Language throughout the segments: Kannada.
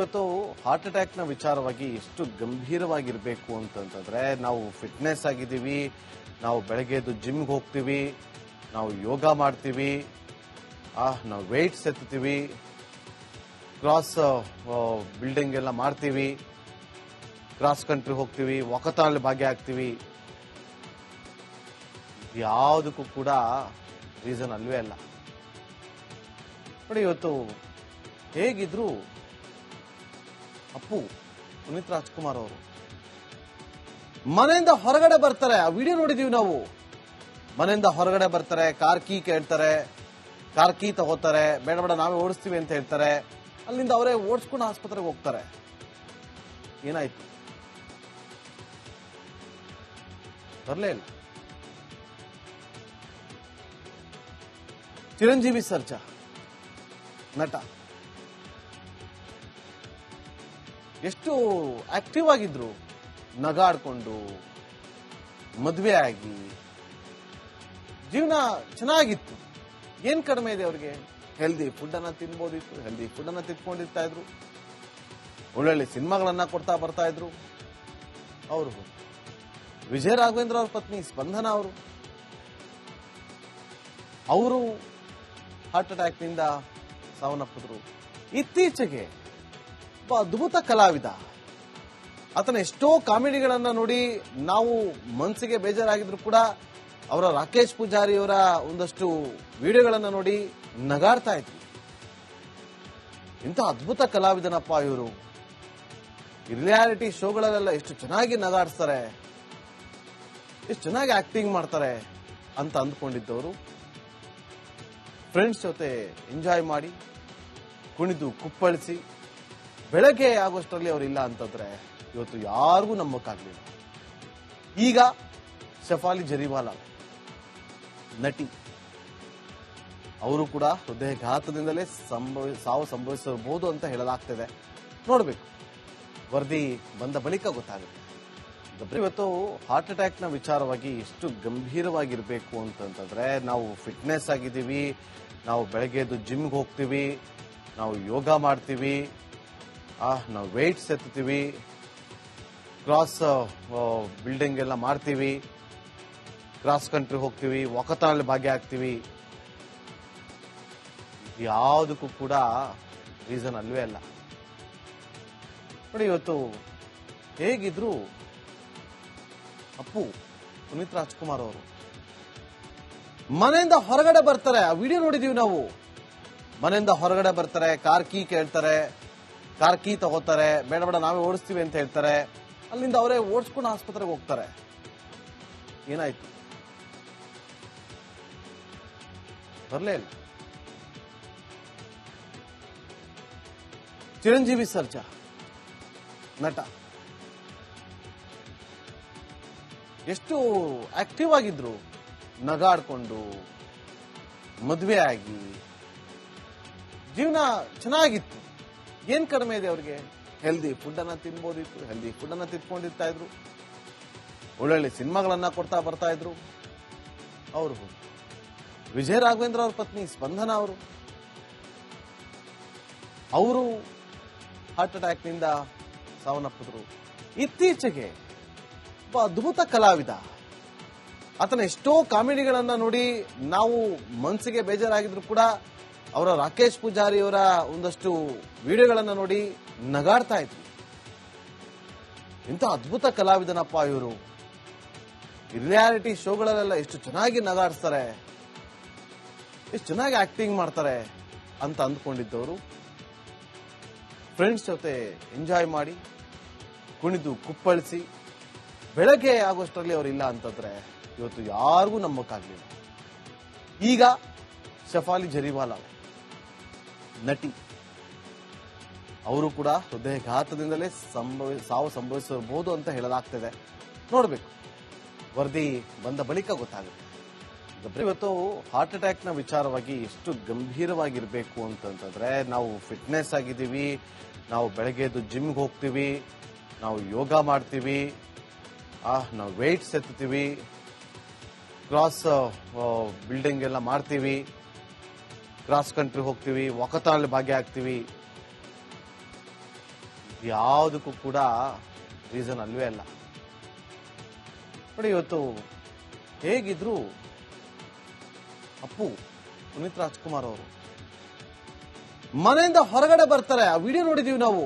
ಇವತ್ತು ಹಾರ್ಟ್ ಅಟ್ಯಾಕ್ನ ವಿಚಾರವಾಗಿ ಎಷ್ಟು ಗಂಭೀರವಾಗಿರ್ಬೇಕು ಅಂತಂದ್ರೆ ನಾವು ಫಿಟ್ನೆಸ್ ಆಗಿದ್ದೀವಿ, ನಾವು ಬೆಳಗ್ಗೆ ಎದ್ದು ಜಿಮ್ಗೆ ಹೋಗ್ತೀವಿ, ನಾವು ಯೋಗ ಮಾಡ್ತೀವಿ ನಾವು ವೆಯ್ಟ್ಸ್ ಎತ್ತೀವಿ ಕ್ರಾಸ್ ಬಿಲ್ಡಿಂಗ್ ಎಲ್ಲ ಮಾಡ್ತೀವಿ ಕ್ರಾಸ್ ಕಂಟ್ರಿ ಹೋಗ್ತೀವಿ ವಾಕಥಾನಲ್ಲಿ ಭಾಗಿಯಾಗ್ತೀವಿ. ಯಾವುದಕ್ಕೂ ಕೂಡ ರೀಸನ್ ಅಲ್ವೇ ಅಲ್ಲ. ನೋಡಿ, ಇವತ್ತು ಹೇಗಿದ್ರು ಅಪ್ಪು ಪುನೀತ್ ರಾಜ್ಕುಮಾರ್ ಅವರು. ಮನೆಯಿಂದ ಹೊರಗಡೆ ಬರ್ತಾರೆ, ಆ ವಿಡಿಯೋ ನೋಡಿದೀವಿ ನಾವು. ಮನೆಯಿಂದ ಹೊರಗಡೆ ಬರ್ತಾರೆ, ಕಾರ್ ಕೀ ಕೇಳ್ತಾರೆ, ಕಾರ್ ಕೀ ತಗೋತಾರೆ, ಬೇಡ ಬೇಡ, ನಾವೇ ಓಡಿಸ್ತೀವಿ ಅಂತ ಹೇಳ್ತಾರೆ. ಅಲ್ಲಿಂದ ಅವರೇ ಓಡಿಸ್ಕೊಂಡು ಆಸ್ಪತ್ರೆಗೆ ಹೋಗ್ತಾರೆ. ಏನಾಯ್ತು? ಬರಲೇ ಇಲ್ಲ. ಚಿರಂಜೀವಿ ಸರ್ಜಾ, ನಟ. ಎಷ್ಟು ಆಕ್ಟಿವ್ ಆಗಿದ್ರು, ನಗಾಡ್ಕೊಂಡು, ಮದುವೆ ಆಗಿ, ಜೀವನ ಚೆನ್ನಾಗಿತ್ತು. ಏನ್ ಕಡಿಮೆ ಇದೆ ಅವ್ರಿಗೆ? ಹೆಲ್ದಿ ಫುಡ್ ಅನ್ನ ತಿನ್ಬೋದಿತ್ತು ಹೆಲ್ದಿ ಫುಡ್ ಅನ್ನ ತಿನ್ಕೊಂಡಿರ್ತಾ ಇದ್ರು. ಒಳ್ಳೊಳ್ಳೆ ಸಿನಿಮಾಗಳನ್ನ ಕೊಡ್ತಾ ಬರ್ತಾ ಇದ್ರು. ಅವರು ವಿಜಯ ರಾಘವೇಂದ್ರ ಅವ್ರ ಪತ್ನಿ, ಸ್ಪಂದನ ಅವರು. ಅವರು ಹಾರ್ಟ್ ಅಟ್ಯಾಕ್ನಿಂದ ಸಾವನ್ನಪ್ಪಿದ್ರು. ಇತ್ತೀಚೆಗೆ ಒಬ್ಬ ಅದ್ಭುತ ಕಲಾವಿದ. ಆತನ ಎಷ್ಟೋ ಕಾಮಿಡಿಗಳನ್ನ ನೋಡಿ ನಾವು ಮನಸ್ಸಿಗೆ ಬೇಜಾರಾಗಿದ್ರು ಕೂಡ ಅವರ ರಾಕೇಶ್ ಪೂಜಾರಿಯವರ ಒಂದಷ್ಟು ವಿಡಿಯೋಗಳನ್ನ ನೋಡಿ ನಗಾಡ್ತಾ ಇದ್ವಿ ಇಂಥ ಅದ್ಭುತ ಕಲಾವಿದನಪ್ಪ ಇವರು. ರಿಯಾಲಿಟಿ ಶೋಗಳಲ್ಲೆಲ್ಲ ಎಷ್ಟು ಚೆನ್ನಾಗಿ ನಗಾಡ್ತಾರೆ ಎಷ್ಟು ಚೆನ್ನಾಗಿ ಆಕ್ಟಿಂಗ್ ಮಾಡ್ತಾರೆ ಅಂತ ಅಂದ್ಕೊಂಡಿದ್ದವರು. ಫ್ರೆಂಡ್ಸ್ ಜೊತೆ ಎಂಜಾಯ್ ಮಾಡಿ ಕುಣಿದು ಕುಪ್ಪಳಿಸಿ ಬೆಳಗ್ಗೆ ಆಗೋಷ್ಟರಲ್ಲಿ ಅವರಿಲ್ಲ ಅಂತಂದ್ರೆ ಇವತ್ತು ಯಾರಿಗೂ ನಂಬಕ್ಕಾಗ್ಲಿಲ್ಲ. ಈಗ ಶಫಾಲಿ ಜರಿವಾಲ ನಟಿ. ಅವರು ಕೂಡ ಹೃದಯಘಾತದಿಂದಲೇ ಸಂಭವ, ಸಾವು ಸಂಭವಿಸಬಹುದು ಅಂತ ಹೇಳಲಾಗ್ತಿದೆ. ನೋಡಬೇಕು. ವರದಿ ಬಂದ ಬಳಿಕ ಗೊತ್ತಾಗುತ್ತೆ. ಇವತ್ತು ಹಾರ್ಟ್ ಅಟ್ಯಾಕ್ನ ವಿಚಾರವಾಗಿ ಎಷ್ಟು ಗಂಭೀರವಾಗಿರಬೇಕು ಅಂತಂದ್ರೆ ನಾವು ಫಿಟ್ನೆಸ್ ಆಗಿದ್ದೀವಿ, ನಾವು ಬೆಳಗ್ಗೆ ಎದ್ದು ಜಿಮ್ಗೆ ಹೋಗ್ತೀವಿ, ನಾವು ಯೋಗ ಮಾಡ್ತೀವಿ ನಾವು ವೆಯ್ಟ್ಸ್ ಎತ್ತೀವಿ ಕ್ರಾಸ್ ಬಿಲ್ಡಿಂಗ್ ಎಲ್ಲ ಮಾಡ್ತೀವಿ. ಕ್ರಾಸ್ ಕಂಟ್ರಿ ಹೋಗ್ತೀವಿ ಒಕ್ಕತಾನಲ್ಲಿ ಭಾಗ್ಯ ಆಗ್ತೀವಿ ಯಾವುದಕ್ಕೂ ಕೂಡ ರೀಸನ್ ಅಲ್ವೇ ಅಲ್ಲ. ನೋಡಿ, ಇವತ್ತು ಹೇಗಿದ್ರು ಅಪ್ಪು ಪುನೀತ್ ರಾಜ್ಕುಮಾರ್ ಅವರು ಮನೆಯಿಂದ ಹೊರಗಡೆ ಬರ್ತಾರೆ. ಆ ವಿಡಿಯೋ ನೋಡಿದೀವಿ ನಾವು. ಮನೆಯಿಂದ ಹೊರಗಡೆ ಬರ್ತಾರೆ, ಕಾರ್ ಕೀ ಕೇಳ್ತಾರೆ. ಕಾರ್ ಕೀ ತಗೋತಾರೆ. ಬೇಡ ಬೇಡ, ನಾವೇ ಓಡಿಸ್ತೀವಿ ಅಂತ ಹೇಳ್ತಾರೆ. ಅಲ್ಲಿಂದ ಅವರೇ ಓಡಿಸ್ಕೊಂಡು ಆಸ್ಪತ್ರೆಗೆ ಹೋಗ್ತಾರೆ. ಏನಾಯ್ತು? ಬರಲೇ ಇಲ್ಲ. ಚಿರಂಜೀವಿ ಸರ್ಜಾ, ನಟ. ಎಷ್ಟು ಆಕ್ಟಿವ್ ಆಗಿದ್ರು. ನಗಾಡ್ಕೊಂಡು ಮದುವೆ ಆಗಿ ಜೀವನ ಚೆನ್ನಾಗಿತ್ತು. ಏನ್ ಕಡಿಮೆ ಇದೆ ಅವ್ರಿಗೆ? ಹೆಲ್ದಿ ಫುಡ್ ಅನ್ನ ತಿನ್ಬೋದಿತ್ತು ಹೆಲ್ದಿ ಫುಡ್ ಅನ್ನ ತಿತ್ಕೊಂಡಿರ್ತಾ ಇದ್ರು ಒಳ್ಳೊಳ್ಳೆ ಸಿನಿಮಾಗಳನ್ನ ಕೊಡ್ತಾ ಬರ್ತಾ ಇದ್ರು ಅವರು ವಿಜಯ ರಾಘವೇಂದ್ರ ಅವ್ರ ಪತ್ನಿ, ಸ್ಪಂದನ ಅವರು. ಅವರು ಹಾರ್ಟ್ ಅಟ್ಯಾಕ್ನಿಂದ ಸಾವನ್ನಪ್ಪಿದ್ರು. ಇತ್ತೀಚೆಗೆ ಒಬ್ಬ ಅದ್ಭುತ ಕಲಾವಿದ. ಆತನ ಎಷ್ಟೋ ಕಾಮಿಡಿಗಳನ್ನ ನೋಡಿ ನಾವು ಮನಸ್ಸಿಗೆ ಬೇಜಾರಾಗಿದ್ರು ಕೂಡ ಅವರ ರಾಕೇಶ್ ಪೂಜಾರಿ ಅವರ ಒಂದಷ್ಟು ವಿಡಿಯೋಗಳನ್ನು ನೋಡಿ ನಗಾಡ್ತಾ ಇದ್ವಿ. ಇಂಥ ಅದ್ಭುತ ಕಲಾವಿದನಪ್ಪ ಇವರು. ರಿಯಾಲಿಟಿ ಶೋಗಳಲ್ಲೆಲ್ಲ ಎಷ್ಟು ಚೆನ್ನಾಗಿ ನಗಾಡಿಸ್ತಾರೆ, ಎಷ್ಟು ಚೆನ್ನಾಗಿ ಆಕ್ಟಿಂಗ್ ಮಾಡ್ತಾರೆ ಅಂತ ಅಂದ್ಕೊಂಡಿದ್ದವರು. ಫ್ರೆಂಡ್ಸ್ ಜೊತೆ ಎಂಜಾಯ್ ಮಾಡಿ, ಕುಣಿದು ಕುಪ್ಪಳಿಸಿ, ಬೆಳಗ್ಗೆ ಆಗೋಷ್ಟರಲ್ಲಿ ಇಲ್ಲ ಅಂತಂದ್ರೆ ಇವತ್ತು ಯಾರಿಗೂ ನಂಬಕ್ಕಾಗಲಿಲ್ಲ. ಈಗ ಶಫಾಲಿ ಜರಿವಾಲ ನಟಿ ಅವರು ಕೂಡ ಹೃದಯಘಾತದಿಂದಲೇ ಸಂಭವ, ಸಾವು ಸಂಭವಿಸಬಹುದು ಅಂತ ಹೇಳಲಾಗ್ತಿದೆ. ನೋಡಬೇಕು. ವರದಿ ಬಂದ ಬಳಿಕ ಗೊತ್ತಾಗುತ್ತೆ. ಇವತ್ತು ಹಾರ್ಟ್ ಅಟ್ಯಾಕ್ನ ವಿಚಾರವಾಗಿ ಎಷ್ಟು ಗಂಭೀರವಾಗಿರಬೇಕು ಅಂತಂದ್ರೆ ನಾವು ಫಿಟ್ನೆಸ್ ಆಗಿದ್ದೀವಿ, ನಾವು ಬೆಳಗ್ಗೆ ಎದ್ದು ಜಿಮ್ಗೆ ಹೋಗ್ತೀವಿ, ನಾವು ಯೋಗ ಮಾಡ್ತೀವಿ ನಾವು ವೆಯ್ಟ್ಸ್ ಎತ್ತೀವಿ ಕ್ರಾಸ್ ಬಿಲ್ಡಿಂಗ್ ಎಲ್ಲ ಮಾಡ್ತೀವಿ. ಕ್ರಾಸ್ ಕಂಟ್ರಿ ಹೋಗ್ತೀವಿ, ವಾಕಥಾನಲ್ಲಿ ಭಾಗಿಯಾಗ್ತೀವಿ ಯಾವುದಕ್ಕೂ ಕೂಡ ರೀಸನ್ ಅಲ್ವೇ ಅಲ್ಲ. ನೋಡಿ, ಇವತ್ತು ಹೇಗಿದ್ರು ಅಪ್ಪು, ಪುನೀತ್ ರಾಜ್ಕುಮಾರ್ ಅವರು ಮನೆಯಿಂದ ಹೊರಗಡೆ ಬರ್ತಾರೆ. ಆ ವಿಡಿಯೋ ನೋಡಿದೀವಿ ನಾವು.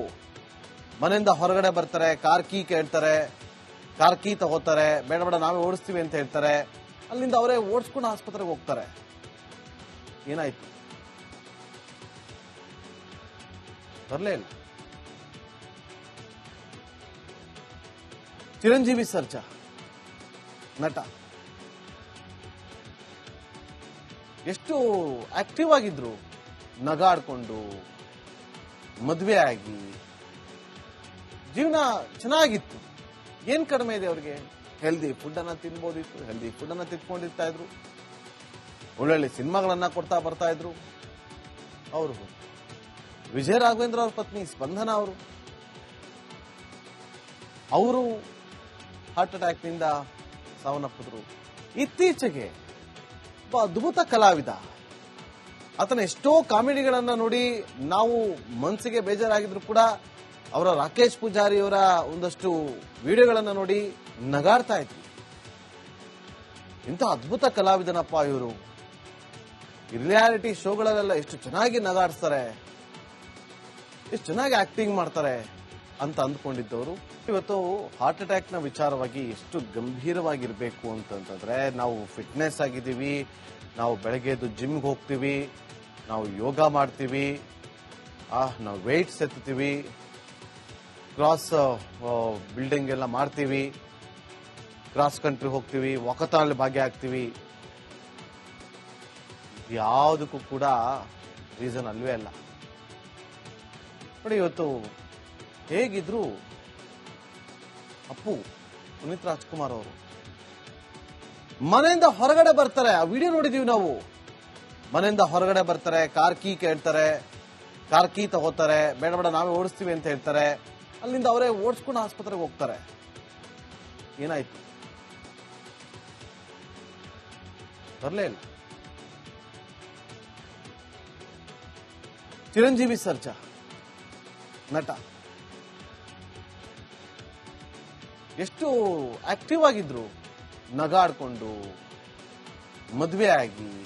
ಮನೆಯಿಂದ ಹೊರಗಡೆ ಬರ್ತಾರೆ, ಕಾರ್ ಕೀ ಕೇಳ್ತಾರೆ, ಕಾರ್ ಕೀ ತಗೋತಾರೆ, ಬೇಡ ಬೇಡ, ನಾವೇ ಓಡಿಸ್ತೀವಿ ಅಂತ ಹೇಳ್ತಾರೆ. ಅಲ್ಲಿಂದ ಅವರೇ ಓಡಿಸ್ಕೊಂಡು ಆಸ್ಪತ್ರೆಗೆ ಹೋಗ್ತಾರೆ. ಏನಾಯ್ತು? ಬರಲೇ ಇಲ್ಲ. ಚಿರಂಜೀವಿ ಸರ್ಜಾ, ನಟ. ಎಷ್ಟು ಆಕ್ಟಿವ್ ಆಗಿದ್ರು, ನಗಾಡ್ಕೊಂಡು, ಮದುವೆ ಆಗಿ, ಜೀವನ ಚೆನ್ನಾಗಿತ್ತು. ಏನ್ ಕಡಿಮೆ ಇದೆ ಅವ್ರಿಗೆ? ಹೆಲ್ದಿ ಫುಡ್ ಅನ್ನ ತಿನ್ಬೋದಿತ್ತು ಹೆಲ್ದಿ ಫುಡ್ ಅನ್ನ ತಿನ್ಕೊಂಡಿರ್ತಾ ಇದ್ರು. ಒಳ್ಳೊಳ್ಳೆ ಸಿನಿಮಾಗಳನ್ನ ಕೊಡ್ತಾ ಬರ್ತಾ ಇದ್ರು. ಅವರು ವಿಜಯ ರಾಘವೇಂದ್ರ ಅವ್ರ ಪತ್ನಿ, ಸ್ಪಂದನ ಅವರು. ಅವರು ಹಾರ್ಟ್ ಅಟ್ಯಾಕ್ನಿಂದ ಸಾವನ್ನಪ್ಪಿದ್ರು. ಇತ್ತೀಚೆಗೆ ಒಬ್ಬ ಅದ್ಭುತ ಕಲಾವಿದ. ಆತನ ಎಷ್ಟೋ ಕಾಮಿಡಿಗಳನ್ನ ನೋಡಿ ನಾವು ಮನಸ್ಸಿಗೆ ಬೇಜಾರಾಗಿದ್ರು ಕೂಡ ಅವರ ರಾಕೇಶ್ ಪೂಜಾರಿ ಅವರ ಒಂದಷ್ಟು ವಿಡಿಯೋಗಳನ್ನ ನೋಡಿ ನಗಾಡ್ತಾ ಇದ್ವಿ ಇಂಥ ಅದ್ಭುತ ಕಲಾವಿದನಪ್ಪ ಇವರು. ರಿಯಾಲಿಟಿ ಶೋಗಳಲ್ಲೆಲ್ಲ ಎಷ್ಟು ಚೆನ್ನಾಗಿ ನಗಾಡ್ತಾರೆ ಎಷ್ಟು ಚೆನ್ನಾಗಿ ಆಕ್ಟಿಂಗ್ ಮಾಡ್ತಾರೆ ಅಂತ ಅಂದ್ಕೊಂಡಿದ್ದವರು. ಇವತ್ತು ಹಾರ್ಟ್ ಅಟ್ಯಾಕ್ನ ವಿಚಾರವಾಗಿ ಎಷ್ಟು ಗಂಭೀರವಾಗಿರ್ಬೇಕು ಅಂತಂದ್ರೆ ನಾವು ಫಿಟ್ನೆಸ್ ಆಗಿದ್ದೀವಿ, ನಾವು ಬೆಳಗ್ಗೆ ಎದ್ದು ಜಿಮ್ಗೆ ಹೋಗ್ತೀವಿ, ನಾವು ಯೋಗ ಮಾಡ್ತೀವಿ ನಾವು ವೆಯ್ಟ್ಸ್ ಎತ್ತೀವಿ ಕ್ರಾಸ್ ಬಿಲ್ಡಿಂಗ್ ಎಲ್ಲ ಮಾಡ್ತೀವಿ ಕ್ರಾಸ್ ಕಂಟ್ರಿ ಹೋಗ್ತೀವಿ ಒಕ್ಕತಾನಲ್ಲಿ ಭಾಗ್ಯ ಆಗ್ತೀವಿ ಯಾವುದಕ್ಕೂ ಕೂಡ ರೀಸನ್ ಅಲ್ವೇ ಅಲ್ಲ. ನೋಡಿ ಇವತ್ತು ಹೇಗಿದ್ರು ಅಪ್ಪು ಪುನೀತ್ ರಾಜ್ಕುಮಾರ್ ಅವರು. ಮನೆಯಿಂದ ಹೊರಗಡೆ ಬರ್ತಾರೆ. ಆ ವಿಡಿಯೋ ನೋಡಿದೀವಿ ನಾವು. ಮನೆಯಿಂದ ಹೊರಗಡೆ ಬರ್ತಾರೆ. ಕಾರ್ ಕೀ ಕೇಳ್ತಾರೆ. ಕಾರ್ ಕೀ ತಗೋತಾರೆ. ಬೇಡ ಬೇಡ, ನಾವೇ ಓಡಿಸ್ತೀವಿ ಅಂತ ಹೇಳ್ತಾರೆ. ಅಲ್ಲಿಂದ ಅವರೇ ಓಡಿಸ್ಕೊಂಡು ಆಸ್ಪತ್ರೆಗೆ ಹೋಗ್ತಾರೆ. ಏನಾಯ್ತು? ಬರಲೇ ಇಲ್ಲ. ಚಿರಂಜೀವಿ ಸರ್ಜಾ. ನಟ. ಎಷ್ಟು ಆಕ್ಟಿವ್ ಆಗಿದ್ರು, ನಗಾಡ್ಕೊಂಡು, ಮದುವೆ ಆಗಿ,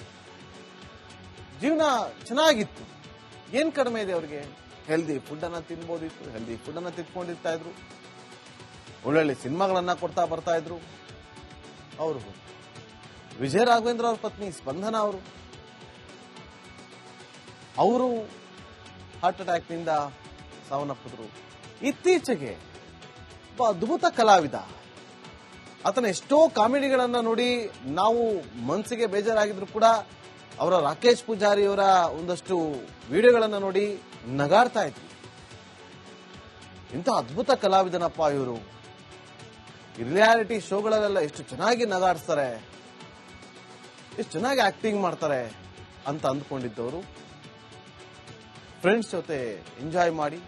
ಜೀವನ ಚೆನ್ನಾಗಿತ್ತು. ಏನ್ ಕಡಿಮೆ ಇದೆ ಅವ್ರಿಗೆ? ಹೆಲ್ದಿ ಫುಡ್ ಅನ್ನ ತಿನ್ಬೋದಿತ್ತು ಹೆಲ್ದಿ ಫುಡ್ ಅನ್ನ ತಿನ್ಕೊಂಡಿರ್ತಾ ಇದ್ರು. ಒಳ್ಳೊಳ್ಳೆ ಸಿನಿಮಾಗಳನ್ನ ಕೊಡ್ತಾ ಬರ್ತಾ ಇದ್ರು. ಅವರು ವಿಜಯ ರಾಘವೇಂದ್ರ ಅವ್ರ ಪತ್ನಿ, ಸ್ಪಂದನ ಅವರು. ಅವರು ಹಾರ್ಟ್ ಅಟ್ಯಾಕ್ನಿಂದ ಸಾವನ್ನಪ್ಪಿದ್ರು. ಇತ್ತೀಚೆಗೆ ಒಬ್ಬ ಅದ್ಭುತ ಕಲಾವಿದ. ಆತನ ಎಷ್ಟೋ ಕಾಮಿಡಿಗಳನ್ನ ನೋಡಿ ನಾವು ಮನಸ್ಸಿಗೆ ಬೇಜಾರಾಗಿದ್ರು ಕೂಡ ಅವರ ರಾಕೇಶ್ ಪೂಜಾರಿಯವರ ಒಂದಷ್ಟು ವಿಡಿಯೋಗಳನ್ನ ನೋಡಿ ನಗಾಡ್ತಾ ಇದ್ವಿ ಇಂಥ ಅದ್ಭುತ ಕಲಾವಿದನಪ್ಪ ಇವರು. ರಿಯಾಲಿಟಿ ಶೋಗಳಲ್ಲೆಲ್ಲ ಎಷ್ಟು ಚೆನ್ನಾಗಿ ನಗಾಡ್ತಾರೆ ಎಷ್ಟು ಚೆನ್ನಾಗಿ ಆಕ್ಟಿಂಗ್ ಮಾಡ್ತಾರೆ ಅಂತ ಅಂದ್ಕೊಂಡಿದ್ದವರು. ಫ್ರೆಂಡ್ಸ್ ಜೊತೆ ಎಂಜಾಯ್ ಮಾಡಿ.